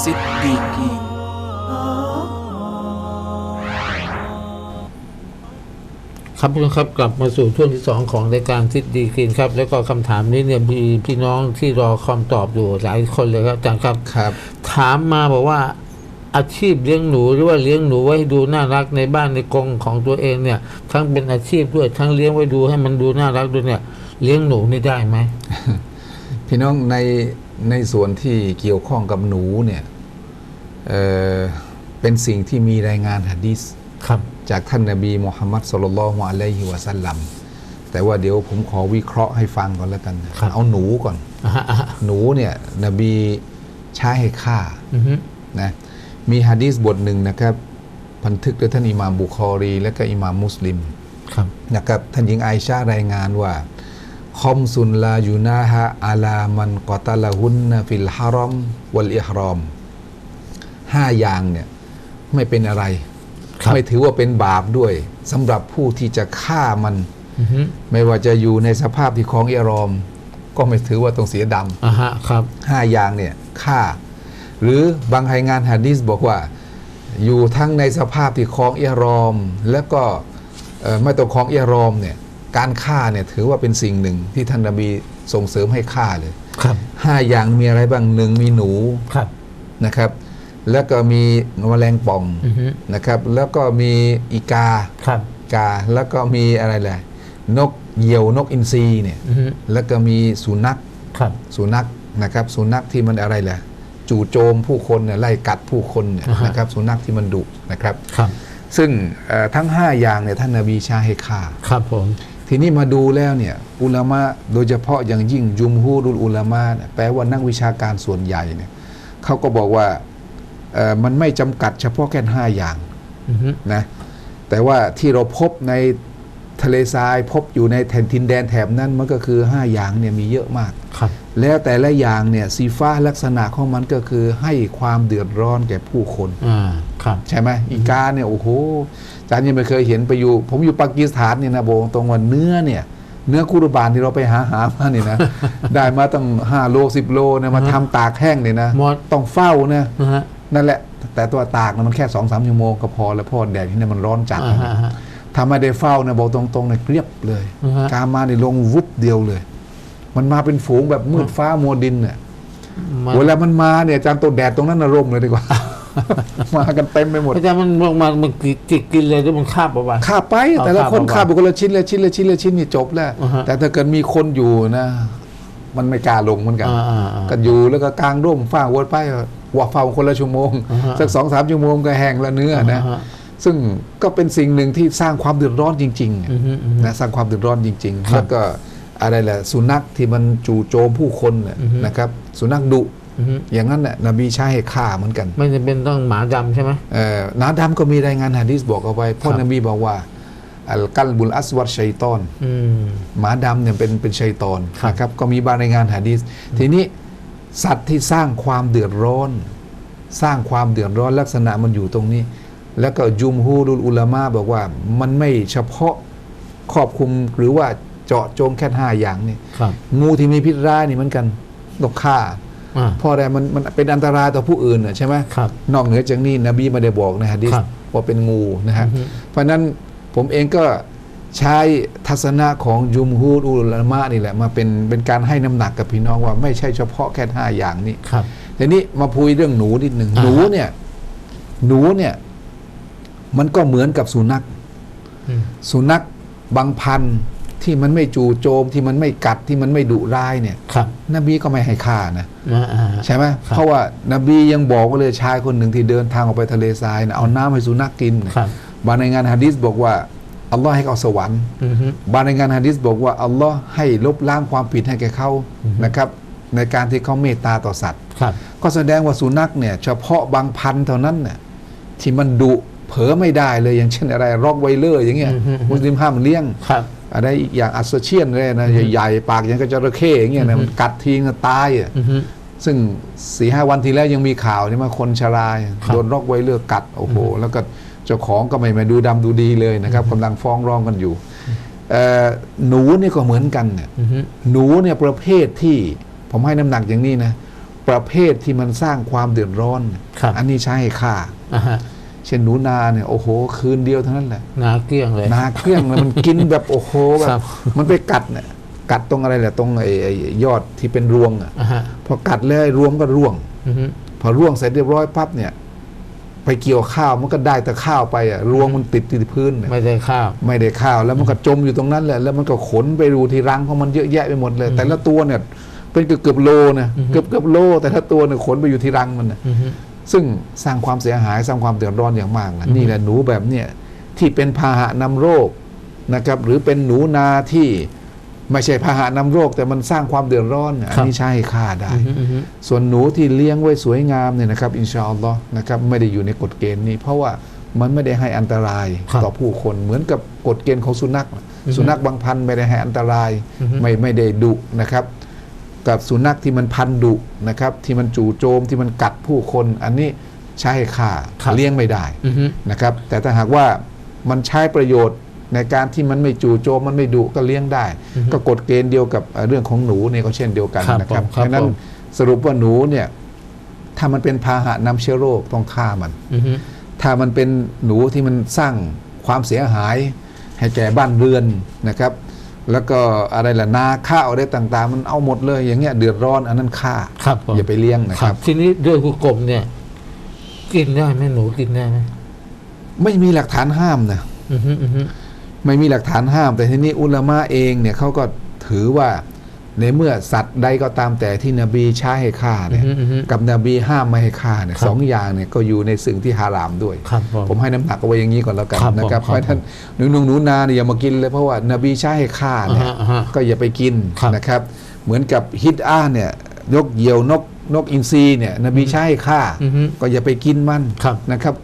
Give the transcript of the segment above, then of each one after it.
ซิดดีกีนครับพี่น้องครับกลับมาสู่ช่วงที่สองของรายการทิศดีกินครับ แล้วก็คำถามนี้เนี่ยมีพี่น้องที่รอคำตอบอยู่หลายคนเลยครับอาจารย์ครับครับ ถามมาบอกว่าอาชีพเลี้ยงหนูหรือว่าเลี้ยงหนูไว้ให้ดูน่ารักในบ้านในกรงของตัวเองเนี่ย ทั้งเป็นอาชีพด้วยทั้งเลี้ยงไว้ดูให้มันดูน่ารักด้วยเนี่ยเลี้ยงหนูนี่ได้ไหมพี่น้องในในส่วนที่เกี่ยวข้องกับหนูเนี่ย เอ่อเป็นสิ่งที่มีรายงานหะดีษครับจากท่านนบีมุฮัมมัดสุลลัลลอฮุอะลัยฮิวะสัลลัมแต่ว่าเดี๋ยวผมขอวิเคราะห์ให้ฟังก่อนแล้วกันครับเอาหนูก่อนอ่าฮะอ่าฮะหนูเนี่ยนบีใช้ให้ฆ่าอือฮึนะมีฮะดีษบทหนึ่งนะครับบันทึกโดยท่านอิหม่ามบุคอรี และก็อิหม่ามมุสลิมครับนะครับท่านหญิงไอชารายงานว่าคอมซุนลายูนาฮะอาลามันกอตาลาหุนนะฟิลฮารอม วัลอิฮรอม ห้าอย่างเนี่ยไม่เป็นอะไรครับไม่ถือว่าเป็นบาปด้วยสำหรับผู้ที่จะฆ่ามันอือฮึไม่ว่าจะอยู่ในสภาพที่คลองอิฮรอม ก็ไม่ถือว่าต้องเสียดำอ่าฮะครับห้าอย่างเนี่ยฆ่า หรือบางรายงานฮะดีษบอกว่า อยู่ทั้งในสภาพที่คลองเอียรอม แล้วก็เอ่อไม่ต้องคลองเอียรอมเนี่ยการฆ่าเนี่ยถือว่าเป็นสิ่งหนึ่งที่ท่านนบีส่งเสริมให้ฆ่าเลยครับห้าอย่างมีอะไรบ้างหนึ่งมีหนูครับนะครับ แล้วก็มีแมลงป่องอือฮึนะครับ แล้วก็มีอีกาครับกา แล้วก็มีอะไรแหละนกเหยี่ยวนกอินทรีเนี่ยอือฮึแล้วก็มีสุนัขครับสุนัขนะครับ สุนัขที่มันอะไรแหละจู่โจมผู้คนเนี่ยไล่กัดผู้คนเนี่ยอ่าฮะนะครับ สุนัขที่มันดุนะครับครับ ซึ่งเอ่อทั้ง 5 อย่างเนี่ยท่านนาบีใช้ให้ฆ่าครับผมทีนี้มาดูแล้วเนี่ยอุลามะโดยเฉพาะอย่างยิ่งยุมฮูรุลอุลามะเนี่ยแปลว่านักวิชาการส่วนใหญ่เนี่ยเขาก็บอกว่าเอ่อ มันไม่จำกัดเฉพาะแค่ห้าอย่างอือฮึนะแต่ว่าที่เราพบในทะเลทรายพบอยู่ในแผ่นดินแดนแถบนั้นมันก็คือ 5 อย่างเนี่ยมีเยอะมากครับแล้วแต่ละอย่างเนี่ยสีฟ้าลักษณะของมันก็คือให้ความเดือดร้อนแก่ผู้คนอ่าครับใช่ไหมอีกาเนี่ยโอ้โหอาจารย์ยังไม่เคยเห็นไปอยู่ ผมอยู่ปากีสถานเนี่ยนะโบกตรงว่าเนื้อเนี่ยเนื้อคุรบานที่เราไปหาหามาเนี่ยนะ ได้มาตั้งห้าโลสิบโลเนี่ยมาทำตากแห้งเนี่ยนะหมดต้องเฝ้านะ นะฮะนั่นแหละ แต่ตัวตากนะมันแค่สองสามชั่วโมงก็พอแล้วเพราะแดดที่นี่มันร้อนจัดอ่าฮะอ่าฮะทำไม่ได้เฝ้านะบอกตรงๆเนี่ยเรียบเลยอ่าฮะกามาเนี่ยลงวุบเดียวเลย มันมาเป็นฝูงแบบมืดฟ้ามัวดินเนี่ยมันเวลามันมาเนี่ยอาจารย์ตัวแดดตรงนั้นน่ะร่มเลยดีกว่า มากันเต็มไปหมดอาจารย์มันลงมามันจิกกินเลยหรือมันคาบเอาไว้ข้าไปเอาแต่ละคนข้าข้าบไปคนละชิ้นละชิ้นละชิ้นละชิ้นนี่จบแล้วอ่าฮะแต่ถ้าเกิดมีคนอยู่นะ มันไม่กล้าลงเหมือนกันอ่าอ่าอ่าก็อยู่แล้วก็กลางร่มฝ้าวนไป ว่าเฝ้าคนละชั่วโมงอ่าฮะสักสองสามชั่วโมงก็แห้งละเนื้อนะอ่าฮะซึ่งก็เป็นสิ่งหนึ่งที่สร้างความเดือดร้อนจริงอือฮึอือฮึๆนะสร้างความเดือดร้อนจริงครับๆแล้วก็อะไรแหละสุนัขที่มันจู่โจมผู้คนน่ะอือฮึนะครับ สุนัขดุอือฮึอย่างนั้นน่ะนบีใช้ให้ฆ่าเหมือนกัน ไม่จำเป็นต้องหมาดำใช่ไหมเอ่อนาดำก็มีรายงานหะดีษบอกเอาไว้เพราะครับนบีบอกว่าอัลกัลบุลอัสวัดชัยตอนอืมหมาดำเนี่ยเป็นเป็นชัยตอนครับนะครับก็มีบางรายงานหะดีษทีนี้ สัตว์ที่สร้างความเดือดร้อน สร้างความเดือดร้อนลักษณะมันอยู่ตรงนี้ แล้วก็จุมฮูรุลอุลามะบอกว่ามันไม่เฉพาะครอบคลุมหรือว่าเจาะจงแค่ห้าอย่างนี่ครับงูที่มีพิษร้ายนี่เหมือนกันต้องฆ่าอ่าเพราะอะไรมันมันเป็นอันตรายต่อผู้อื่นน่ะใช่ไหมครับนอกเหนือจากนี้นบีไม่ได้บอกในฮะดีษครับว่าเป็นงูนะฮะอือฮึเพราะฉะนั้นผมเองก็ ใช้ทัศนะของยุมฮูดอุลามะนี่แหละมาเป็นเป็นการให้น้ำหนักกับพี่น้องว่าไม่ใช่เฉพาะแค่ห้าอย่างนี้ครับทีนี้มาพูดเรื่องหนูนิดหนึ่งอ่าฮะหนูเนี่ย หนูเนี่ย มันก็เหมือนกับสุนัขอืมสุนัขบางพันธุ์ที่มันไม่จู่โจมที่มันไม่กัดที่มันไม่ดุร้ายเนี่ยครับ นบีก็ไม่ให้ฆ่านะอ่าอ่าใช่ไหมครับเพราะว่านบียังบอกว่าเลยชายคนหนึ่งที่เดินทางออกไปทะเลทรายนะเอาน้ำให้สุนัขกินครับบางในงานฮะดิษบอกว่า อัลลอฮ์ให้เขาสวรรค์อือฮึบางในงานฮะดิษบอกว่าอัลลอฮ์ให้ลบล้างความผิดให้แก่เขาอือฮึนะครับ ในการที่เขาเมตตาต่อสัตว์ครับก็แสดงว่าสุนัขเนี่ยเฉพาะบางพันธุ์เท่านั้นเนี่ยที่มันดุเผลอไม่ได้เลยอย่างเช่นอะไรร็อกไวเลอร์อย่างเงี้ยอือฮึมุสลิมห้ามเลี้ยงครับอะไรอีกอย่างอัสเชียนเลยนะใหญ่ๆปากอย่างกระจระเข้อย่างเงี้ยอือนะฮึมันกัดทีก็ตายอะอือฮึซึ่งสี่ห้าวันที่แล้วยังมีข่าวนี่มาคนชราครับโดนร็อกไวเลอร์กัดโอ้โหแล้วก็ เจ้าของก็ไม่มาดูดำดูดีเลยนะครับกำลังฟ้องร้องกันอยู่เอ่อหนูนี่ก็เหมือนกันเนี่ยอือฮึหนูเนี่ยประเภทที่ผมให้น้ำหนักอย่างนี้นะประเภทที่มันสร้างความเดือดร้อนครับอันนี้ใช้ให้ฆ่าอ่าฮะเช่นหนูนาเนี่ยโอ้โห คืนเดียวเท่านั้นแหละนาเกลี้ยงเลยนาเครื่องเลยมันกินแบบโอ้โหแบครับบมันไปกัดเนี่ยกัดตรงอะไรแหละตรงไอ้ไอ้ยอดที่เป็นรวงอะอ่าฮะพอกัดแล้วไอ้รวงก็ร่วงอือฮึพอร่วงเสร็จเรียบร้อยปั๊บเนี่ย ไปเกี่ยวข้าวมันก็ได้แต่ข้าวไปอะรวงมันติดที่พื้นเนี่ยไม่ได้ข้าว ไม่ได้ข้าวแล้วมันก็จมอยู่ตรงนั้นแหละแล้วมันก็ขนไปรูที่รังของมันเยอะแยะไปหมดเลย แต่ละตัวเนี่ยเป็นเกือบเกือบๆโลนะอือฮึเกือบเกือบๆโล แต่ละตัวเนี่ยขนไปอยู่ที่รังมันนะอือฮึซึ่งสร้างความเสียหายสร้างความเดือดร้อนอย่างมากนะอือฮึนี่แหละหนูแบบเนี่ยที่เป็นพาหะนำโรคนะครับหรือเป็นหนูนาที่ ไม่ใช่พาหะนำโรคแต่มันสร้างความเดือดร้อนเนี่ยอันนี้ใช่ฆ่าได้อือฮึอือฮึส่วนหนูที่เลี้ยงไว้สวยงามเนี่ยนะครับ อินชาอัลลอฮ์นะครับไม่ได้อยู่ในกฎเกณฑ์นี้ เพราะว่ามันไม่ได้ให้อันตรายครับต่อผู้คนเหมือนกับกฎเกณฑ์ของสุนัขน่ะอือฮึสุนัขบางพันธุ์ไม่ได้ให้อันตรายอือฮึไม่ไม่ได้ดุนะครับกับสุนัขที่มันพันธุ์ดุนะครับที่มันจู่โจมที่มันกัดผู้คน อันนี้ใช้ให้ฆ่าครับเลี้ยงไม่ได้อือฮึนะครับ แต่ถ้าหากว่ามันใช้ประโยชน์ ในการที่มันไม่จู่โจมมันไม่ดุก็เลี้ยงได้อือฮึก็กฎเกณฑ์เดียวกับเอ่อเรื่องของหนูเนี่ยก็เช่นเดียวกันครับนะครับผมเพครับราะฉะนั้นผมสรุปว่าหนูเนี่ยถ้ามันเป็นพาหะนำเชื้อโรคต้องฆ่ามันอือฮึถ้ามันเป็นหนูที่มันสร้างความเสียหาย ให้แก่บ้านเรือนนะครับ แล้วก็อะไรล่ะนาข้าวอะไรต่าง ๆ มันเอาหมดเลย อย่างเงี้ยเดือดร้อนอันนั้นฆ่าครับผมอย่าไปเลี้ยงนะคครัรับบทีนี้ด้วยหุกกลมเนี่ย กินได้ไหมหนูกินได้ไหมไม่มีหลักฐานห้ามนะอือฮึอือฮึ ไม่มีหลักฐานห้าม แต่ทีนี้อุลามะเองเนี่ยเขาก็ถือว่าในเมื่อสัตว์ใดก็ตามแต่ที่นบีใช้ให้ฆ่าอืเนี่อยฮึอือฮึกับนบีห้ามไม่ให้ฆ่าเนี่ยครับสองอย่างเนี่ยก็อยู่ในสิ่งที่ฮารามด้วยครับผมผมให้น้ำหนักเอาไว้อย่างนี้ก่อนแล้วกันครับผมนะครับครับเพราะฉะนั้นหนูหนูหนูนาเนี่ยอย่ามากินเลยเพราะว่านบีใช้ให้ฆ่าเนี่ยอ่าฮะอ่าฮะก็อย่าไปกินครับนะครับ เหมือนกับฮิตอาเนี่ยนกเหยี่ยวนกนกอินทรีเนี่ยนบีใช้ให้ฆ่าอือฮึก็อย่าไปกินมันครับนะครับ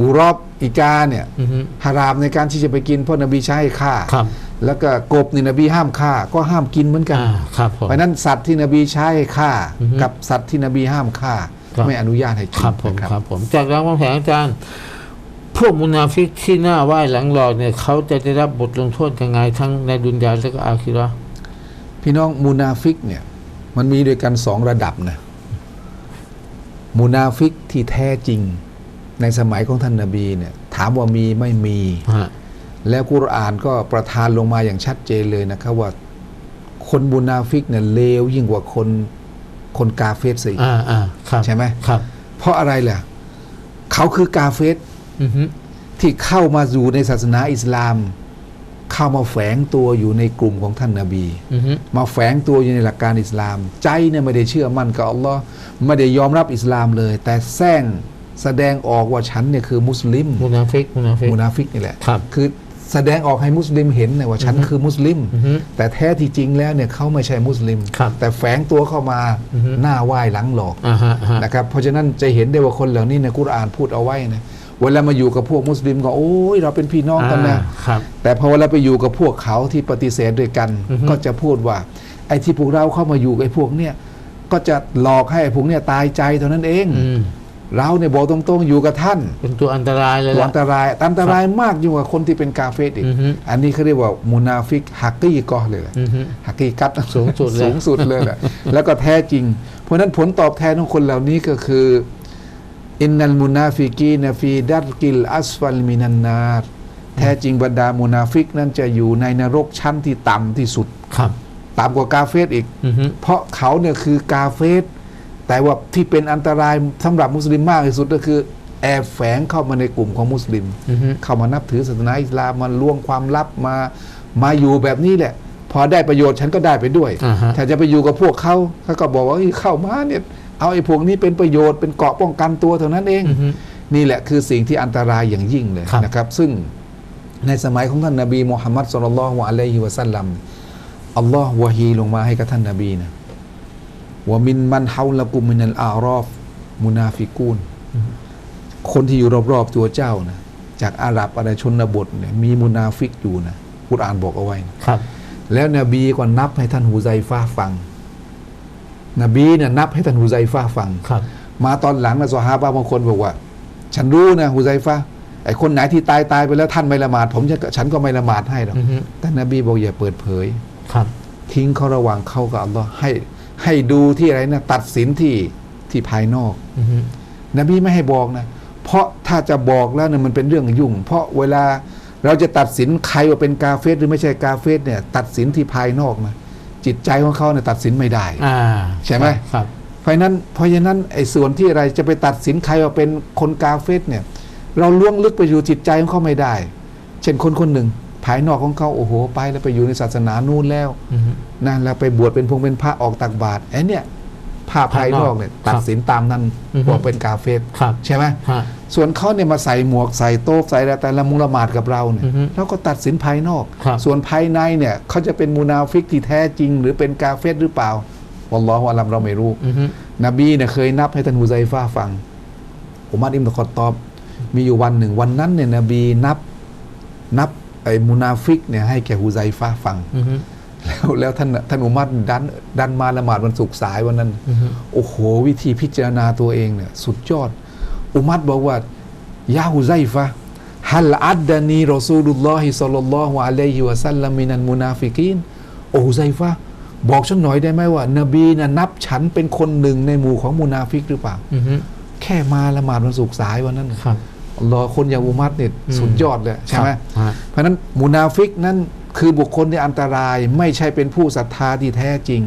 หูรอบอีกาเนี่ยอือฮึฮารามในการที่จะไปกินเพราะนบีใช้ให้ฆ่าครับแล้วก็กบนี่นบีห้ามฆ่าก็ห้ามกินเหมือนกันอ่าครับผมเพราะฉะนั้นสัตว์ที่นบีใช้ให้ฆ่าอือฮึกับสัตว์ที่นบีห้ามฆ่าครับไม่อนุญาตให้กิคนรับผมนะครับผมจากรางวางแผนอาจารย์พวกมุนาฟิกที่หน้าไหว้หลังหลอกเนี่ยเขาจะได้รับบทลงโทษยังไงทั้งในดุนยาและก็อาคิเราะห์พี่น้องมูนาฟิกเนี่ยมันมีด้วยกันสองระดับนะมูนาฟิกที่แท้จริง ในสมัยของท่านนาบีเนี่ยถามว่ามีไม่มีฮะแล้วกุรอานก็ประทานลงมาอย่างชัดเจนเลยนะครับว่า คนมูนาฟิกเนี่ยเลวยิ่งกว่าคนคนกาเฟสสิอ่าอ่าครับใช่ไหมครับเพราะอะไรล่ะ เขาคือกาเฟสอือฮึที่เข้ามาอยู่ในศาสนาอิสลาม เข้ามาแฝงตัวอยู่ในกลุ่มของท่านนาบีอือฮึมาแฝงตัวอยู่ในหลักการอิสลาม ใจเนี่ยไม่ได้เชื่อมั่นกับอัลลอฮ์ไม่ได้ยอมรับอิสลามเลย แต่แซง แสดงออกว่าฉันเนี่ยคือมุสลิมมุนาฟิกมุนาฟิกมุนาฟิกนี่แหละครับคือแสดงออกให้มุสลิมเห็นเนี่ยว่าฉันอือฮึคือมุสลิมอือฮึแต่แท้ที่จริงแล้วเนี่ยเขาไม่ใช่มุสลิมครับแต่แฝงตัวเข้ามาอือฮึหน้าไหว้หลังหลอกอ่าฮะฮะนะครับเพราะฉะนั้นจะเห็นได้ว่าคนเหล่านี้ในกุรอานพูดเอาไว้นะเวลามาอยู่กับพวกมุสลิมก็โอ้ยเราเป็นพี่น้องกันนะอ่าครับแต่พอเวลาไปอยู่กับพวกเขาที่ปฏิเสธด้วยกันอือฮึก็จะพูดว่า ไอ้ที่พวกเราเข้ามาอยู่กับไอ้พวกเนี่ยก็จะหลอกให้ไอ้พวกเนี่ยตายใจเท่านั้นเองอืม เราเนี่ยบอกตรงๆอยู่กับท่าน เป็นตัวอันตรายเลยตัวล่ะอันตรายอันตรายมากยิ่งกว่าคนที่เป็นกาเฟสอีกอือฮึอันนี้เขาเรียกว่ามุนาฟิกฮักกี้กอเลยแหละอือฮึฮักกี้กัดสูงสุดเลยสูงสุดเลยแหละแล้วก็แท้จริง เพราะฉะนั้นผลตอบแทนของคนเหล่านี้ก็คืออินนัลมุนาฟิกีนฟีดัรกิลอัสฟัลมินันนาร์แท้จริงบรรดามุนาฟิกนั้นจะอยู่ในนรกชั้นที่ต่ำที่สุดครับต่ำกว่ากาเฟสอีกอือฮึเพราะเขาเนี่ยคือกาเฟส แต่ว่าที่เป็นอันตรายสำหรับมุสลิมมากที่สุดก็คือ แอบแฝงเข้ามาในกลุ่มของมุสลิมอือฮึเข้ามานับถือศาสนาอิสลามมาล่วงความลับมามาอยู่แบบนี้แหละ พอได้ประโยชน์ฉันก็ได้ไปด้วยอ่าฮะถ้าจะไปอยู่กับพวกเขาเขาก็บอกว่าเฮ้ยเข้ามาเนี่ยเอาไอ้พวกนี้เป็นประโยชน์เป็นเกราะป้องกันตัวเท่านั้นเองอือฮึนี่แหละคือสิ่งที่อันตรายอย่างยิ่งเลยครับนะครับ ซึ่งในสมัยของท่านนบีมุฮัมมัดสุลลัลลอฮุอะลัยฮิวะสัลลัมอัลลอฮ์วะฮีลงมาให้กับท่านนบีนะ ว่ามินมันเฮาละกุมมินัลอารอฟมุนาฟิกูนคนที่อยู่รอบๆตัวเจ้านะจากอาหรับอะไรชนบทเนี่ยมีมุนาฟิกอยู่นะกุรอานบอกเอาไว้นะครับ แล้วนบีก็นับให้ท่านฮูไซฟ้าฟัง นบีเนี่ยนับให้ท่านฮูไซฟ้าฟังครับ มาตอนหลังนะซอฮาบะบางคนบอกว่า ฉันรู้นะฮูไซฟ้าไอ้คนไหนที่ตายตายไปแล้วท่านไม่ละหมาด ผมจะฉันก็ไม่ละหมาดให้หรอกอือฮึแต่นบีบอกอย่าเปิดเผยครับ ทิ้งเขาระหว่างเขากับอัลลอฮ์ให้ ให้ดูที่อะไรนะตัดสินที่ที่ภายนอกอือฮึนบีไม่ให้บอกนะ เพราะถ้าจะบอกแล้วเนี่ยมันเป็นเรื่องยุ่ง เพราะเวลาเราจะตัดสินใครว่าเป็นกาเฟสหรือไม่ใช่กาเฟสเนี่ยตัดสินที่ภายนอกนะจิตใจของเขาเนี่ยตัดสินไม่ได้อ่าใช่ไหมครับเพราะฉะนั้นเพราะฉะนั้นไอ้ส่วนที่อะไรจะไปตัดสินใครว่าเป็นคนกาเฟสเนี่ย เราล่วงลึกไปอยู่จิตใจของเขาไม่ได้ เช่นคนคนหนึ่ง ภายนอกของเขาโอ้โหไปแล้วไปอยู่ในศาสนานู่นแล้วอือฮึนะแล้วไปบวชเป็นพงเป็นพระออกตักบาตรไอ้เนี่ยภาพภายนอกเนี่ยครับตัดสินตามนั้นอือฮึว่าเป็นกาเฟสครับใช่ไหมฮะส่วนเขาเนี่ยมาใส่หมวกใส่โต๊ะใส่อะไรแต่ละมุงละหมาดกับเราเนี่ยอือฮึเราก็ตัดสินภายนอกครับส่วนภายในเนี่ยเขาจะเป็นมูนาฟิกที่แท้จริง หรือเป็นกาเฟสหรือเปล่าวัลลอฮฺวะลัมเราไม่รู้อือฮึนบีเนี่ยเคยนับให้ท่านฮุไซฟ้าฟังอุมัดอิมตะคอตตอบ มีอยู่วันหนึ่งวันนั้นเนี่ยนบีนับนับ ไอ้มุนาฟิกเนี่ยให้แก่ฮุไซฟ้าฟังอือฮึแล้วแล้วท่านท่านอุมัดดันดันมาละหมาดวันศุกร์สายวันนั้นอือฮึโอ้โห วิธีพิจารณาตัวเองเนี่ยสุดยอด อุมัดบอกว่ายาฮุไซฟะฮัลอัดดานีรอซูลุลลอฮิสัลลัลลอฮุอะลัยฮิวะสัลลัมมินันมุนาฟิกีนโอ้ฮุไซฟะบอกฉันหน่อยได้ไหมว่า นบีนะนับฉันเป็นคนหนึ่งในหมู่ของมุนาฟิกหรือเปล่าอือฮึแค่มาละหมาดวันศุกร์สายวันนั้นน่ะครับ อัลลอฮ์คนอย่างอุมัดเนี่ยอืมสุดยอดเลยใช่ไหมครับฮะเพราะฉะนั้นมุนาฟิกนั้นคือบุคคลที่อันตรายไม่ใช่เป็นผู้ศรัทธาที่แท้จริง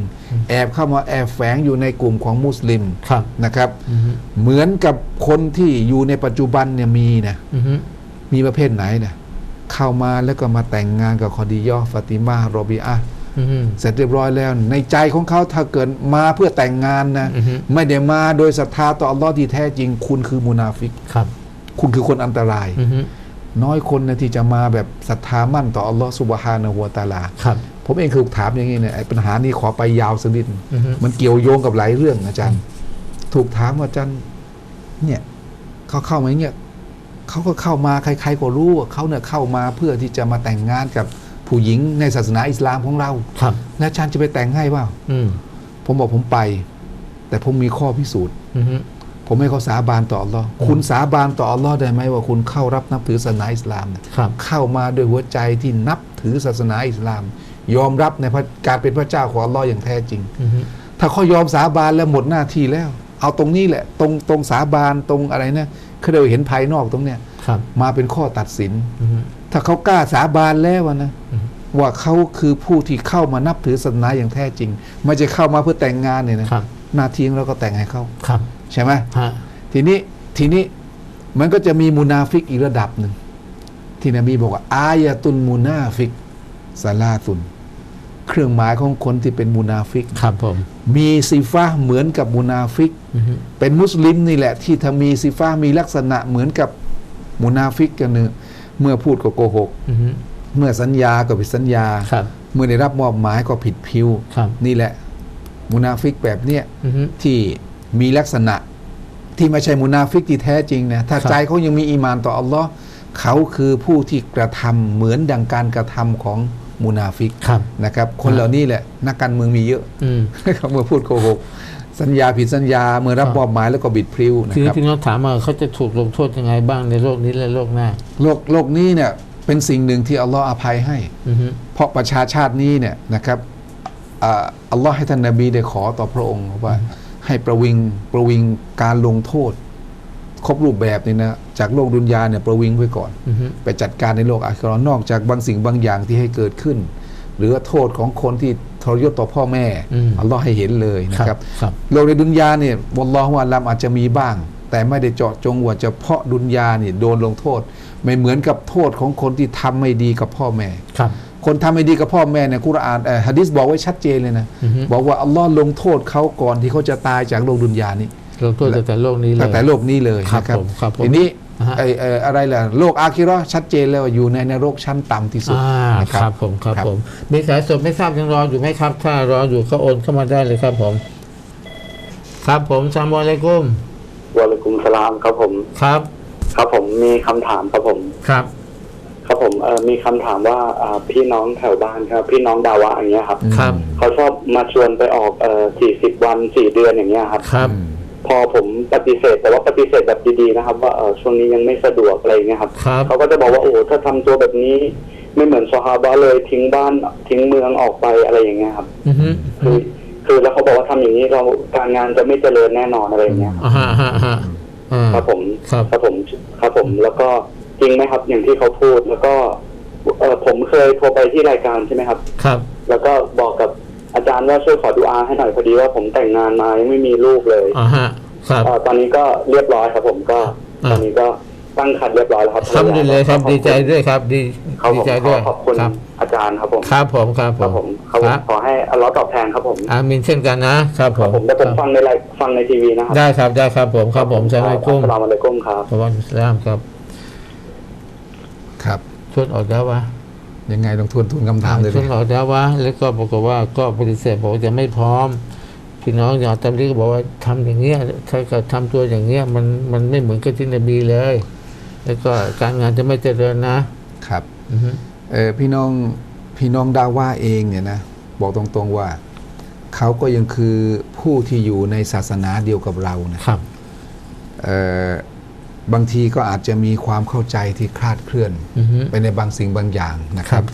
แอบเข้ามาแอบแฝงอยู่ในกลุ่มของมุสลิมครับนะครับอือฮึเหมือนกับคนที่อยู่ในปัจจุบันเนี่ยมีนะอือฮึมีประเภทไหนนะเข้ามาแล้วก็มาแต่งงานกับคอดียอฟาติมาโรบิอาห์อือฮึเสร็จเรียบร้อยแล้ว ในใจของเขาถ้าเกิดมาเพื่อแต่งงานนะอือฮึไม่ได้มาโดยศรัทธาต่ออัลลอฮ์ที่แท้จริง คุณคือมุนาฟิกครับ คุณคือคนอันตรายอือฮึน้อยคนนะที่จะมาแบบศรัทธามั่นต่ออัลลอฮ์สุบฮานะฮูวะตะอาลาครับผมเองถูกถามอย่างนี้เนี่ยไอ้ปัญหานี้ขอไปยาวสักนิดอือฮึมันเกี่ยวโยงกับหลายเรื่องอาจารย์ ถูกถามว่าอาจารย์เนี่ยเขาเข้ามาเนี่ยเขาก็เข้ามาใคร ๆ ก็รู้ว่าเขาเนี่ยเข้ามาเพื่อที่จะมาแต่งงานกับผู้หญิงในศาสนาอิสลามของเราครับแล้วอาจารย์จะไปแต่งให้เปล่าอืมผมบอกผมไป แต่ผมมีข้อพิสูจน์อือฮึ ผมให้เขาสาบานต่ออัลลอฮ์คุณสาบานต่ออัลลอฮ์ได้ไหมว่าคุณเข้ารับนับถือศาสนาอิสลามเนี่ยครับเข้ามาด้วยหัวใจที่นับถือศาสนาอิสลาม ยอมรับในพระการเป็นพระเจ้าของอัลลอฮ์อย่างแท้จริงอือฮึถ้าเขายอมสาบานแล้วหมดหน้าที่แล้ว เอาตรงนี้แหละ ตรงตรงสาบานตรงอะไรนะเขาเรียกว่าเห็นภายนอกตรงเนี้ยครับมาเป็นข้อตัดสินอือฮึถ้าเขากล้าสาบานแล้วอะนะอืมว่าเขาคือผู้ที่เข้ามานับถือศาสนาอย่างแท้จริง ไม่ใช่เข้ามาเพื่อแต่งงานเนี่ยนะครับหน้าที่ของเราก็แต่งให้เขาครับ ใช่ไหมฮะทีนี้ทีนี้มันก็จะมีมุนาฟิกอีกระดับหนึ่ง ที่นบีบอกว่า อายะตุนมุนาฟิกซาลาตุน เครื่องหมายของคนที่เป็นมุนาฟิกครับผมมีซิฟ้าเหมือนกับมุนาฟิกอือฮึเป็นมุสลิมนี่แหละ ที่ถ้ามีซิฟ้ามีลักษณะเหมือนกับมุนาฟิกกันเนอะเมื่อพูดก็โกหกอือฮึเมื่อสัญญาก็ผิดสัญญาครับเมื่อได้รับมอบหมายก็ผิดพิวครับนี่แหละ มุนาฟิกแบบเนี้ยอือฮึที่ มีลักษณะที่ไม่ใช่มุนาฟิกที่แท้จริงนะถ้าครับใจเขายังมีอีมานต่ออัลลอฮ์เขาคือผู้ที่กระทำเหมือนดังการกระทำของมุนาฟิกครับนะครับ คนเหล่านี้แหละนักการเมืองมีเยอะอืมเขาเมื่อพูดโกหกสัญญาผิดสัญญาเมื่อรับครับมอบหมายแล้วก็บิดพริ้วนะคือครับพี่น้องถามว่าเขาจะถูกลงโทษยังไงบ้างในโลกนี้และโลกหน้าโลกโลกนี้เนี่ยเป็นสิ่งหนึ่งที่อัลลอฮ์อภัยให้อือฮึเพราะประชาชาตินี้เนี่ยนะครับอ่าอัลลอฮ์ให้ท่านนบีได้ขอต่อพระองค์ว่า ให้ประวิงประวิงการลงโทษ ครบรูปแบบนี่นะจากโลกดุนยาเนี่ยประวิงไว้ก่อนอือฮึไปจัดการในโลกอาคิเราะห์นอกจากบางสิ่งบางอย่างที่ให้เกิดขึ้น หรือว่าโทษของคนที่ทรยศต่อพ่อแม่อืมอัลลอฮ์ให้เห็นเลยนะครับครับโลกในดุนยาเนี่ยวัลลอฮุอาลัมอาจจะมีบ้าง แต่ไม่ได้เจาะจงว่าเฉพาะดุนยาเนี่ยโดนลงโทษ ไม่เหมือนกับโทษของคนที่ทำไม่ดีกับพ่อแม่ครับ คนทำไม่ดีกับพ่อแม่เนี่ยกุรอานเอ่อฮะดิษบอกไว้ชัดเจนเลยนะอือฮึบอกว่าอัลลอฮ์ลงโทษเขาก่อนที่เขาจะตายจากโลกดุนยานี้ลงโทษตั้งแต่โลกนี้เลยตั้งแต่โลกนี้เลยครับนะครับผมครับผมทีนี้อ่าฮะไอ้เอ่ออะไรล่ะโลกอาคิเราะห์ชัดเจนแล้วว่าอยู่ในนรกชั้นต่ำที่สุดอ่านะครับผมครับครับผมมีสายสดไม่ทราบยังรออยู่ไหมครับ ถ้ารออยู่ก็โอนเข้ามาได้เลยครับผม ครับผมสามอะลัยกุมวะลัยกุมสลามครับผมครับ ครับผมมีคำถามครับผมครับ ครับผมเอ่อมีคำถามว่าอ่าพี่น้องแถวบ้านครับ พี่น้องดาวะอย่างเงี้ยครับครับ เขาชอบมาชวนไปออกเอ่อสี่สิบวันสี่เดือนอย่างเงี้ยครับครับ พอผมปฏิเสธแต่ว่าปฏิเสธแบบดีๆนะครับ ว่าเออช่วงนี้ยังไม่สะดวกอะไรอย่างเงี้ยครับครับเขาก็จะบอกว่าโอ้ถ้าทำตัวแบบนี้ ไม่เหมือนซอฮาบะเลยทิ้งบ้านทิ้งเมืองออกไปอะไรอย่างเงี้ยครับอือฮึคือคือแล้วเขาบอกว่าทำอย่างนี้เราการงานจะไม่เจริญแน่นอนอะไรอย่างเงี้ยอ่าฮะฮะฮะอ่าครับผมครับครับผมครับผมแล้วก็จ ริงไหมครับ อย่างที่เขาพูดแล้วก็เออผมเคยโทรไปที่รายการใช่ไหมครับ ครับ แล้วก็บอกกับอาจารย์ว่าช่วยขอดูอาให้หน่อยพอดีว่าผมแต่งงานมายังไม่มีลูกเลยอ่าฮะครับเอ่อตอนนี้ก็เรียบร้อยครับผมก็ อ่า ตอนนี้ก็ตั้งคันเรียบร้อยแล้วครับทำดีเลยครับ ดีใจด้วยครับ ดีครับดีผมใจขด้อวยขอบคุณครับอาจารย์ครับผมครับผมครับครับผผมมครับผมขอให้อัลเลอฮ์ตอบแทนครับผมอามินเช่นกันนะครับผครับมผมแต่ผมฟังในไลฟ์ฟังในทีวีนะครับได้ครับได้ครับผมครับผมสลามกุ้มอัสสลามุอะลัยกุมครับขอบคุณสลามครับ ครับชวนออกแล้ววะยังไงต้องทวนทวนคำถามเลยชวนออกแล้ววะแล้วก็บอกว่าก็ปฏิเสธบอกว่าจะไม่พร้อมพี่น้องอย่างตามที่ก็บอกว่าทำอย่างเงี้ยถ้าเกิดทำตัวอย่างเงี้ยมันมันไม่เหมือนกับที่นบีเลย แล้วก็การงานจะไม่เจริญนะครับอือฮึเออพี่น้องพี่น้องดาว่าเองเนี่ยนะบอกตรงๆว่าเขาก็ยังคือผู้ที่อยู่ในศาสนาเดียวกับเรานะครับเออ บางทีก็อาจจะมีความเข้าใจที่คลาดเคลื่อนอือฮึไปในบางสิ่งบางอย่างนะคครัรับบ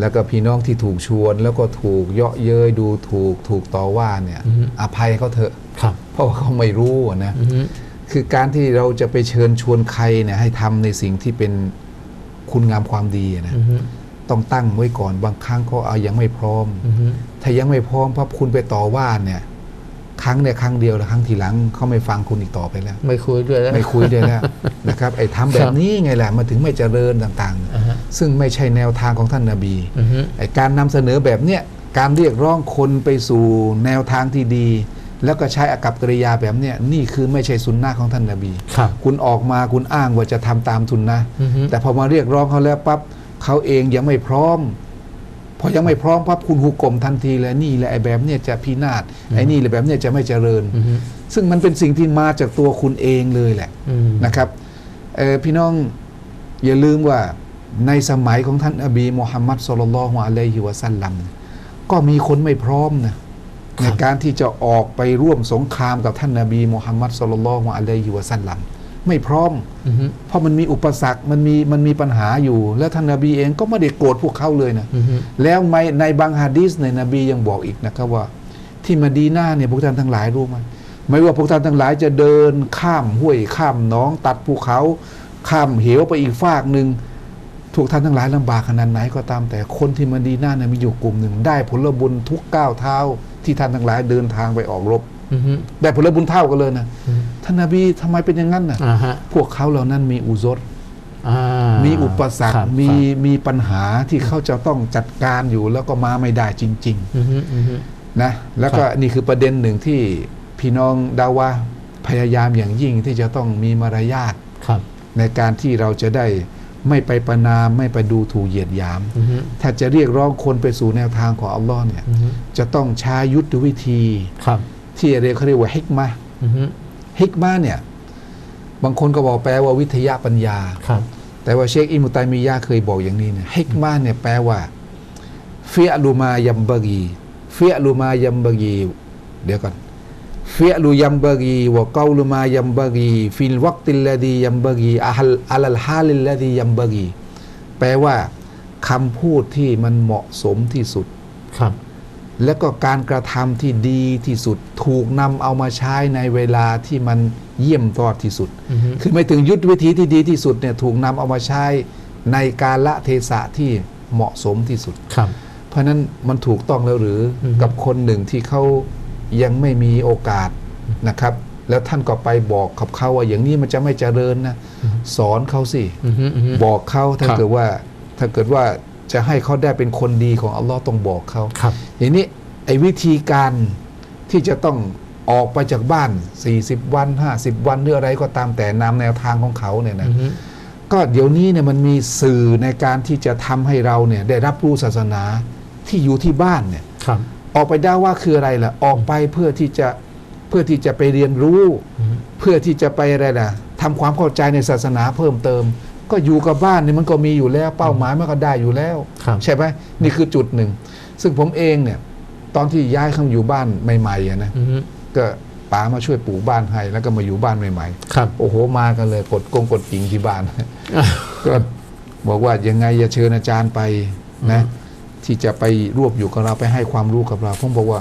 แล้วก็พี่น้องที่ถูกชวน แล้วก็ถูกเยาะเย้ยดูถูกถูกต่อว่าเนี่ยอภัยเขาเถอะครับเพราะว่าเขาไม่รู้อะนะอือฮึคือการที่เราจะไปเชิญชวนใครเนี่ยให้ทำในสิ่งที่เป็นคุณงามความดีอะนะอือฮึต้องตั้งไว้ก่อนบางครั้งเขาเอายังไม่พร้อมอือฮึถ้ายังไม่พร้อมเพราะคุณไปต่อว่าเนี่ย ครั้งเนี่ยครั้งเดียวแล้วครั้งทีหลังเขาไม่ฟังคุณอีกต่อไปแล้ว ไม่คุยด้วยแล้วไม่คุยด้วยแล้วนะครับไอ้ทำแบบนี้ไงแหละมันถึงไม่เจริญต่างอ่าฮะๆซึ่งไม่ใช่แนวทางของท่านนาบีอือฮึไอ้การนำเสนอแบบเนี้ยการเรียกร้องคนไปสู่แนวทางที่ดี แล้วก็ใช้อากับกริยาแบบเนี้ยนี่คือไม่ใช่สุนนะของท่านนาบีครับคุณออกมาคุณอ้างว่าจะทำตามทุนนะอือฮึแต่พอมาเรียกร้องเขาแล้วปั๊บเขาเองยังไม่พร้อม พอยังไม่พร้อมปั๊บคุณหุกกลมทันทีเลยนี่แหละไอ้แบบเนี้ยจะพินาศไอ้นี่แหละแบบเนี้ยจะไม่เจริญอือฮึซึ่งมันเป็นสิ่งที่มาจากตัวคุณเองเลยแหละอืมนะครับเออพี่น้องอย่าลืมว่าในสมัยของท่านอบีมุฮัมมัดสุลลัลลอฮุอะลัยฮิวะสัลลัมก็มีคนไม่พร้อมนะในการที่จะออกไปร่วมสงครามกับท่านนบีมุฮัมมัดสุลลัลลอฮุอะลัยฮิวะสัลลัม ไม่พร้อมอือฮึเพราะมันมีอุปสรรคมันมีมันมีปัญหาอยู่ แล้วท่านนาบีเองก็ไม่ได้โกรธพวกเขาเลยนะอือฮึแล้วในในบางฮะดีษในยนบียังบอกอีกนะครับว่า ที่มาดีนาเนี่ยพวกท่านทั้งหลายรู้ไหมไม่ว่าพวกท่านทั้งหลายจะเดินข้ามห้วยข้ามหนองตัดภูเขา ข้ามเหวไปอีกฟากหนึ่งทุกท่านทั้งหลายลำบากขนาดไหนก็ตาม แต่คนที่มาดีนาเนี่ยมีอยู่กลุ่มหนึ่งได้ผลบุญทุกก้าวเท้าที่ท่านทั้งหลายเดินทางไปออกรบอือฮึ ได้ผลบุญเท่ากันเลยนะอืมท่านนาบีทำไมเป็นอย่างนั้นนะอ่าฮะพวกเขาเหล่านั้นมีอุซรอ่ามีอุปสรรคคบมีครับมีปัญหาที่เขาจะต้องจัดการอยู่แล้วก็มาไม่ได้จริงอือฮึอือฮึๆนะแล้วก็นี่คือประเด็นหนึ่งที่พี่น้องดาวาพยายามอย่างยิ่งที่จะต้องมีมารยาทครับในการที่เราจะได้ไม่ไปประนามไม่ไปดูถูกเหยียดหยามอือฮึถ้าจะเรียกร้องคนไปสู่แนวทางของอัลลอฮ์เนี่ยอือฮึจะต้องใช้ยุทธวิธีครับ ที่เรียกเขาเรียกว่าฮิกมะห์อือฮึฮิกมะห์เนี่ย บางคนก็บอกแปลว่าวิทยาปัญญาครับแต่ว่าเชคอิมุตัยมียะห์เคยบอกอย่างนี้เนี่ยฮิกมาเนี่ยแปลว่าเฟียลูมายัมบากีเฟียลูมายัมบากีเดี๋ยวก่อนเฟียลูยัมบากีวะกาลูมายัมบากีฟิลวักติลลดียัมบากีอัลอัลลฮาลิลลดียัมบากีแปลว่าคำพูดที่มันเหมาะสมที่สุดครับ และก็การกระทำที่ดีที่สุดถูกนำเอามาใช้ในเวลาที่มันเยี่ยมยอดที่สุดอือฮึคือไม่ถึงยุทธวิธีที่ดีที่สุดเนี่ยถูกนำเอามาใช้ในการละเทศะที่เหมาะสมที่สุดครับ เพราะฉะนั้นมันถูกต้องแล้วหรืออมกับคนหนึ่งที่เขายังไม่มีโอกาสนะครับ แล้วท่านก็ไปบอกกับเขาว่าอย่างนี้มันจะไม่เจริญนะสอนเขาสิอือฮึอือฮึบอกเขาถ้าครับเกิดว่าถ้าเกิดว่า จะให้เขาได้เป็นคนดีของอัลลอฮ์ต้องบอกเขาครับทีนี้ไอ้วิธีการที่จะต้องออกไปจากบ้าน 40 วัน 50 วันหรืออะไรก็ตามแต่นำแนวทางของเขาเนี่ยนะอือฮึก็เดี๋ยวนี้เนี่ยมันมีสื่อในการที่จะทำให้เราเนี่ยได้รับรู้ศาสนาที่อยู่ที่บ้านเนี่ยครับออกไปได้ว่าคืออะไรล่ะ ออกไปเพื่อที่จะเพื่อที่จะไปเรียนรู้อือฮึเพื่อที่จะไปอะไรล่ะทำความเข้าใจในศาสนาเพิ่มเติม ก็อยู่กับบ้านเนี่ยมันก็มีอยู่แล้ว เป้าหมายมันก็ได้อยู่แล้วครับใช่ไหมนี่คือจุดหนึ่ง ซึ่งผมเองเนี่ย ตอนที่ย้ายเข้ามาอยู่บ้านใหม่ๆอะนะอือฮึก็ป๋ามาช่วยปลูกบ้านให้แล้วก็มาอยู่บ้านใหม่ครับๆโอ้โหมากันเลยกดกงกดกิ่งที่บ้านก็บอกว่ายังไงอย่าเชิญอาจารย์ไปนะ ที่จะไปรวบอยู่กับเราไปให้ความรู้กับเราผมบอกว่า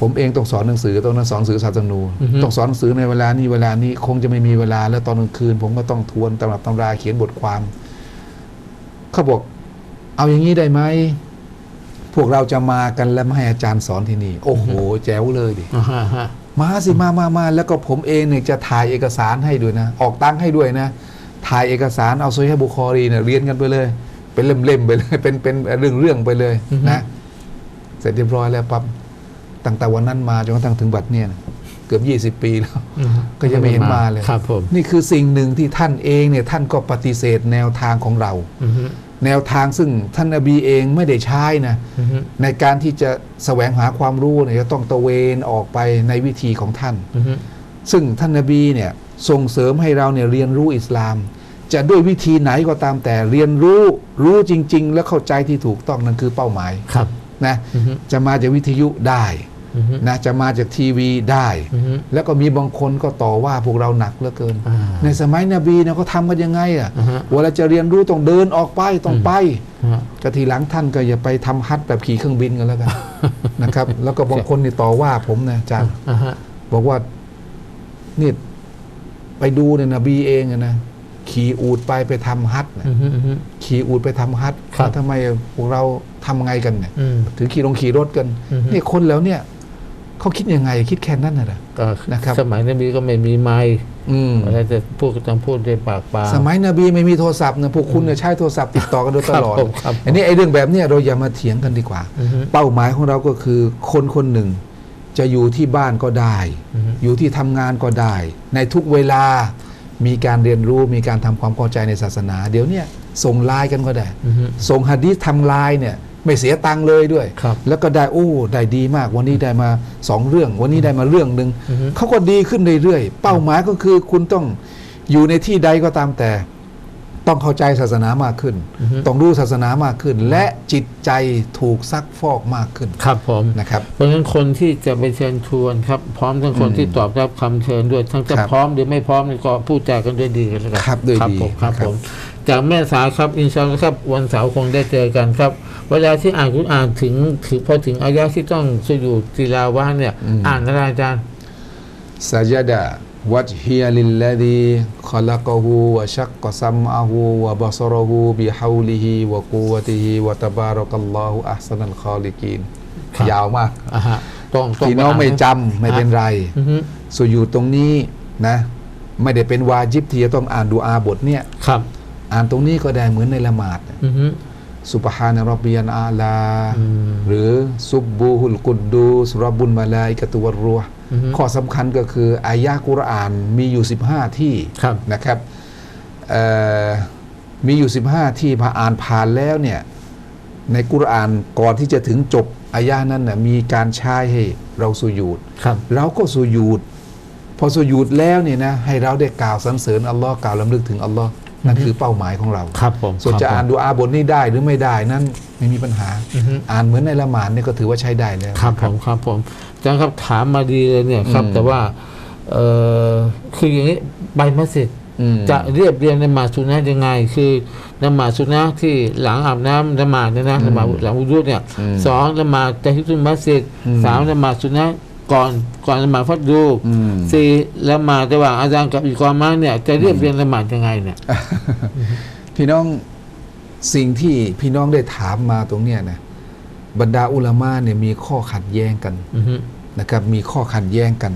ผมเองต้องสอนหนังสือต้องสอนหนังสือศาสนูอือฮึต้องสอนหนังสือในเวลานี้เวลานี้คงจะไม่มีเวลาแล้วตอนกลางคืน ผมก็ต้องทวนตำรับตำราเขียนบทความเขาบอกเอาอย่างนี้ได้ไหมพวกเราจะมากันแล้วไม่ให้อาจารย์สอนที่นี่ โอ้โห แจ๋วเลยดิอ่าฮะฮะมาสิมามามาแล้วก็ผมเองเนี่ยจะถ่ายเอกสารให้ด้วยนะ ออกตังค์ให้ด้วยนะ ถ่ายเอกสารเอาโซยบุคอรีเนี่ยเรียนกันไปเลย เป็นเล่มๆไปเลย เป็นเป็นเรื่องเรื่องๆไปเลยนะ เสร็จเรียบร้อยแล้วปั๊บ ตั้งแต่วันนั้นมาจนกระทั่งถึงบัดเนี่ยนะเกือบ 20 ปีแล้วอืมก็ยังไม่เห็นมาเลยครับผมนี่คือสิ่งหนึ่งที่ท่านเองเนี่ยท่านก็ปฏิเสธแนวทางของเราอือฮึแนวทางซึ่งท่านนบีเองไม่ได้ใช้นะอือฮึในการที่จะแสวงหาความรู้เนี่ยจะต้องตระเวนออกไปในวิธีของท่านอือฮึซึ่งท่านนบีเนี่ยส่งเสริมให้เราเนี่ยเรียนรู้อิสลาม จะด้วยวิธีไหนก็ตามแต่เรียนรู้รู้จริง ๆ และเข้าใจที่ถูกต้องนั่นคือเป้าหมายครับนะอือฮึจะมาจากวิทยุได้อือฮึ นะจะมาจากทีวีได้อือฮึแล้วก็มีบางคนก็ต่อว่าพวกเราหนักเหลือเกินอ่าในสมัยนบีเนี่ยเขาทำกันยังไงอะอ่าฮะเวลาจะเรียนรู้ต้องเดินออกไปต้องไปฮะก็ทีหลังท่านก็อย่าไปทำฮัทแบบขี่เครื่องบินกันแล้วกันนะครับ แล้วก็บางคนนี่ต่อว่าผมนะอาจารย์อ่าฮะบอกว่านี่ไปดูเนี่ยนบีเองอะนะขี่อูดไปไปทำฮัทนะอือฮึอือฮึขี่อูดไปทำฮัทครับแล้วทำไมพวกเราทำไงกันเนี่ยอืมถือขี่ลงขี่รถกันอือฮึนี่คนแล้วเนี่ย เขาคิดยังไงคิดแค่นั้นน่ะเหรอก็นะครับสมัยนบีก็ไม่มีไม้อืมอะไรจะพูดก็ต้องพูดด้วยปากเปล่าสมัยนบีไม่มีโทรศัพท์นะพวกคุณเนี่ยใช้โทรศัพท์ติดต่อกันโดยตลอดครับผมครับอันนี้ไอ้เรื่องแบบเนี้ยเราอย่ามาเถียงกันดีกว่าอือฮึเป้าหมายของเราก็คือคนคนหนึ่ง จะอยู่ที่บ้านก็ได้อือฮึอยู่ที่ทำงานก็ได้ ในทุกเวลามีการเรียนรู้มีการทำความเข้าใจในศาสนา เดี๋ยวเนี้ยส่งไลน์กันก็ได้อือฮึส่งฮะดีษทางไลน์เนี่ย ไม่เสียตังค์เลยด้วยครับแล้วก็ได้โอ้ได้ดีมากวันนี้ได้มาสองเรื่อง วันนี้ได้มาเรื่องหนึ่งอือฮึเขาก็ดีขึ้นเรื่อยๆ เป้าหมายก็คือคุณต้องอยู่ในที่ใดก็ตามแต่ ต้องเข้าใจศาสนามากขึ้นอือฮึต้องรู้ศาสนามากขึ้น และจิตใจถูกซักฟอกมากขึ้นครับผมนะครับ เพราะฉะนั้นคนที่จะไปเชิญชวนครับพร้อมทั้งคนอืมที่ตอบรับคำเชิญด้วยทั้งจะครับพร้อมหรือไม่พร้อมนี่ก็พูดจากันด้วยดีกันแล้วกันครับด้วยดีผมครับครับผม จากแม่สายครับอินชาอัลลอฮ์ครับ วันเสาร์คงได้เจอกันครับ เวลาที่อ่านคุรอานถึงถึงพอถึงอายะที่ต้องสอยู่ติลาวะห์เนี่ย อ่านอะไรอาจารย์ซาจดะวัจฮิยลิลลดีขลักหูวะชักกะซัมอะหูวะบะซรหูบิฮาวลิฮิวะกุวะติฮิวะตะบารักัลลอฮุอัพซันัลคอลิกีนครับยาวมากอ่าฮะต้องต้องพี่น้องปาไม่จำไม่เป็นไรอือฮึส่วนอยู่ตรงนี้นะ ไม่ได้เป็นวาจิบที่จะต้องอ่านดูอาบทเนี่ยครับ อ่านตรงนี้ก็ได้เหมือนในละหมาดอือฮึสุบฮานะรอบบิยันอาลาอืมหรือซุบบูฮุลกุดดูสรับบุลมาลาอิกะตุวรรัวห์อือฮึข้อสำคัญก็คืออายะกุรอานมีอยู่ 15 ที่ครับนะครับเอ่อมีอยู่ 15 ที่พออ่านผ่านแล้วเนี่ยในกุรอานก่อนที่จะถึงจบอายะนั้นนะมีการใช้ให้เราสุญูดครับเราก็สุญูดพอสุญูดแล้วเนี่ยนะให้เราได้กล่าวสรรเสริญอัลลอฮ์กล่าวลำลึกถึงอัลลอฮ์ นั่นคือเป้าหมายของเราครับผมส่วนจะครับผมอ่านดูอาบทนี้ได้หรือไม่ได้นั้นไม่มีปัญหาอือฮึอ่านเหมือนในละหมาดเนี่ยก็ถือว่าใช้ได้แล้วครับผมครับผมอาจารย์ครับถามมาดีเลยเนี่ยครับอืมแต่ว่าเออคืออย่างนี้ใบมัสยิดอืมจะเรียบเรียงในมาสุนะห์ยังไง คือนมาสุนะห์ที่หลังอาบน้ำละหมาดเนี่ยนะละหมาดหลังอุดุเนี่ยอืมสองละหมาดตะฮิตุลมัสยิดอืมสามละหมาดสุนะห์ ก่อนก่อนละหมาดฟัดดูอืม สี่ละหมาดระหว่างอาจารย์กับอีกอมาเนี่ย จะเรียบเรียงละหมาดยังไงเนี่ย พี่น้องสิ่งที่พี่น้องได้ถามมาตรงเนี้ยนะบรรดาอุลามาเนี่ยมีข้อขัดแย้งกันอือฮึนะครับ มีข้อขัดแย้งกัน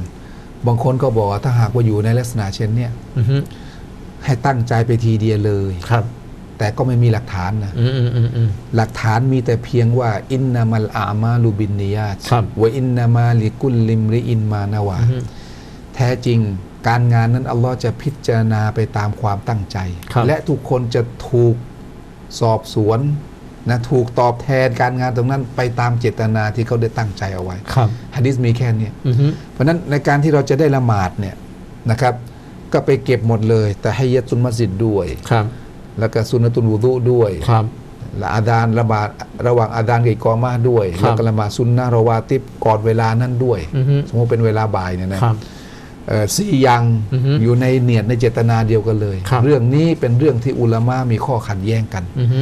บางคนก็บอกว่าถ้าหากว่าอยู่ในลักษณะเช่นเนี้ย อือฮึให้ตั้งใจไปทีเดียวเลย ครับ แต่ก็ไม่มีหลักฐานนะอืมอืมอืมอืมหลักฐานมีแต่เพียงว่า อินนามัลอามาลูบินนิยาตครับวะอินนามาลิกุลลิมริอินมานาวาอือฮึแท้จริงการงานนั้นอัลลอฮ์จะพิจารณาไปตามความตั้งใจครับและทุกคนจะถูกสอบสวนนะถูกตอบแทนการงานตรงนั้นไปตามเจตนาที่เขาได้ตั้งใจเอาไว้ครับฮะดิษมีแค่เนี้ยอือฮึเพราะฉะนั้นในการที่เราจะได้ละหมาดเนี่ยนะครับ ก็ไปเก็บหมดเลย แต่ให้ยะตุนมัสยิดด้วยครับ แล้วก็สุนนะตุนวูดุด้วยครับและอาดานระบาดระหว่างอาดานกับอิกอมาด้วยครับแล้วก็ละหมาดซุนนะราวาติบก่อนเวลานั้นด้วยอือฮึสมมติเป็นเวลาบ่ายเนี่ยนะครับเอ่อสี่อย่างอือฮึอยู่ในเนียดในเจตนาเดียวกันเลยครับเรื่องนี้เป็นเรื่องที่อุลามะมีข้อขัดแย้งกันอือฮึ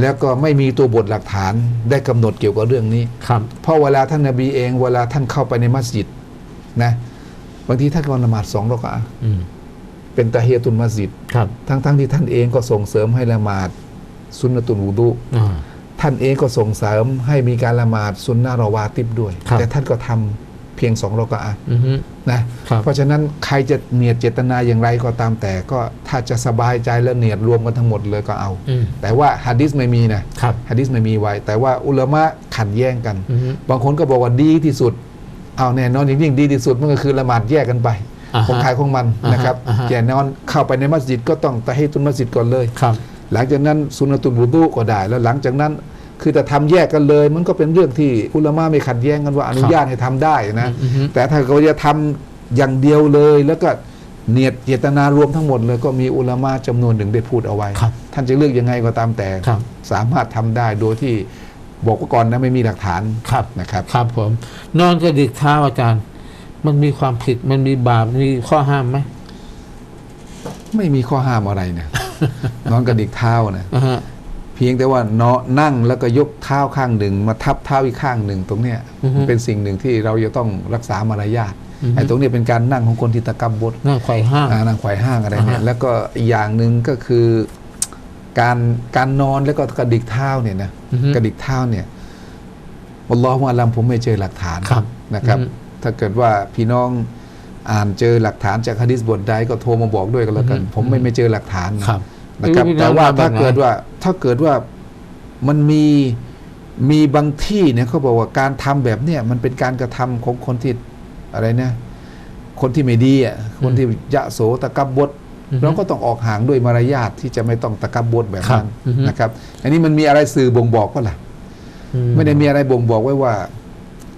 แล้วก็ไม่มีตัวบทหลักฐานได้กำหนดเกี่ยวกับเรื่องนี้ครับเพราะเวลาท่านนบีเอง เวลาท่านเข้าไปในมัสยิดนะบางทีท่านก็ละหมาดสองรอกอะห์อืม เป็นตะเฮียตุนมัสยิดครับ ทั้งๆที่ท่านเองก็ส่งเสริมให้ละหมาดซุนนะตุนวูดุอ่า ท่านเองก็ส่งเสริมให้มีการละหมาดซุนนะรอวาติบด้วย ครับ แต่ท่านก็ทำเพียงสองรอกอะห์ อือฮึ นะครับเพราะฉะนั้นใครจะเนียดเจตนาอย่างไรก็ตามแต่ก็ถ้าจะสบายใจแล้วเนียดรวมกันทั้งหมดเลยก็เอา อืม แต่ว่าฮะดิษไม่มีนะครับ ฮะดิษไม่มีไว้ แต่ว่าอุลามะขัดแย้งกัน อือฮึ บางคนก็บอกว่าดีที่สุด เอาแน่นอนอย่างยิ่งดีที่สุดมันก็คือละหมาดแยกกันไปอ่าฮะ ของใครของมันอ่าฮะนะครับอ่าฮะแก่นอนเข้าไปในมัสยิดก็ต้องตะให้ตุนมัสยิดก่อนเลยครับ หลังจากนั้นสุนนะตุนบูดูก็ได้ แล้วหลังจากนั้นคือจะทำแยกกันเลย มันก็เป็นเรื่องที่อุลามะไม่ขัดแย้งกันว่าอนุญาตให้ทำได้นะอือฮึแต่ถ้าเขาจะทำอย่างเดียวเลยแล้วก็เนียดเจตนารวมทั้งหมดเลยก็มีอุลามะจำนวนหนึ่งได้พูดเอาไว้ครับท่านจะเลือกยังไงก็ตามแต่ครับสามารถทำได้โดยที่บอกว่าก่อนนะไม่มีหลักฐานครับนะครับครับผมนอนกระดิกเท้าอาจารย์ มันมีความผิดมันมีบาปมีข้อห้ามไหมไม่มีข้อห้ามอะไรนะ นอนกระดิกเท้านะอ่าฮะเพียงแต่ว่าเนาะนั่งแล้วก็ยกเท้าข้างหนึ่ง มาทับเท้าอีกข้างหนึ่งตรงเนี้ยอือฮึเป็นสิ่งหนึ่งที่เราจะต้องรักษามารยาทอือฮึไอ้ตรงเนี้ยเป็นการนั่งของคนที่ตะกบบดนั่งไขว่ห้างอ่านั่งไขว่ห้างอะไรเนี่ยอ่าฮะแล้วก็อีกอย่างหนึ่งก็คือการการนอนแล้วก็กระดิกเท้าเนี่ยนะอือฮึกระดิกเท้าเนี่ยอัลลอฮฺอาลัมผมไม่เจอหลักฐานครับนะครับอือฮึ ถ้าเกิดว่าพี่น้องอ่านเจอหลักฐานจากฮะดิษบทใดก็โทรมาบอกด้วยกันแล้วกันอือฮึผมไม่ไม่เจอหลักฐานนะครับนะครับไม่รู้แต่ว่าพี่น้องถ้าแบบไหนเกิดว่าถ้าเกิดว่ามันมีมีบางที่เนี่ยเขาบอกว่าการทำแบบเนี้ยมันเป็นการกระทำของคนที่อะไรนะคนที่ไม่ดีอะคนที่ยะโสตะกับบดอือฮึเราก็ต้องออกห่างด้วยมารยาทที่จะไม่ต้องตะกับบดแบบนั้นครับอือฮึนะครับ อันนี้มันมีอะไรสื่อบ่งบอกก็ล่ะอืไม่ได้มีอะไรบ่งบอกไว้ว่า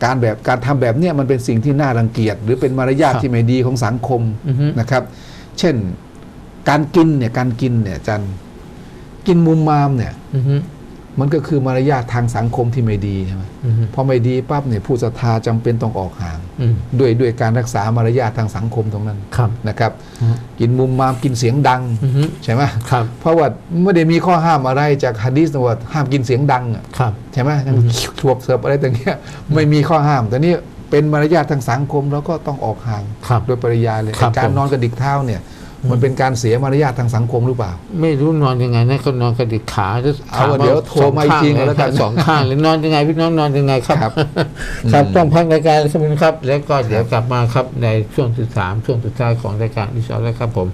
การแบบการทำแบบเนี้ยมันเป็นสิ่งที่น่ารังเกียจหรือเป็นมารยาทที่ไม่ดีของสังคมอือฮึนะครับ เช่นการกินเนี่ยการกินเนี่ยอาจันกินมุมมามเนี่ยอือฮึ มันก็คือมารยาททางสังคมที่ไม่ดีใช่ไหมอือฮึพอไม่ดีปั๊บเนี่ยผู้ศรัทธาจำเป็นต้องออกห่างอืมด้วยด้วยการรักษามารยาททางสังคมตรงนั้นครับนะครับอือฮึกินมุมมามกินเสียงดังอือฮึใช่ไหมครับเพราะว่าไม่ได้มีข้อห้ามอะไรจากฮะดีษนะว่าห้ามกินเสียงดังอะครับใช่ไหมยังชวบเสิร์ฟอะไรต่างเงี้ยไม่มีข้อห้าม แต่นี่เป็นมารยาททางสังคมเราก็ต้องออกห่างครับโดยปริยายเลยครับการผมนอนกระดิกเท้าเนี่ย มันเป็นการเสียมารยาททางสังคมหรือเปล่า ไม่รู้นอนยังไงนะก็นอนกระดิกขาจะเอาเดี๋ยวโทรมาอีกทีก็แล้วกันสองข้างหรือนอนยังไงพี่น้องนอนยังไงครับ ครับครับอืมต้องพักรายการสักนิดครับ แล้วก็เดี๋ยวกลับมาครับในช่วงที่สามช่วงสุดท้ายของรายการอินชาอัลลอฮ์ครับผม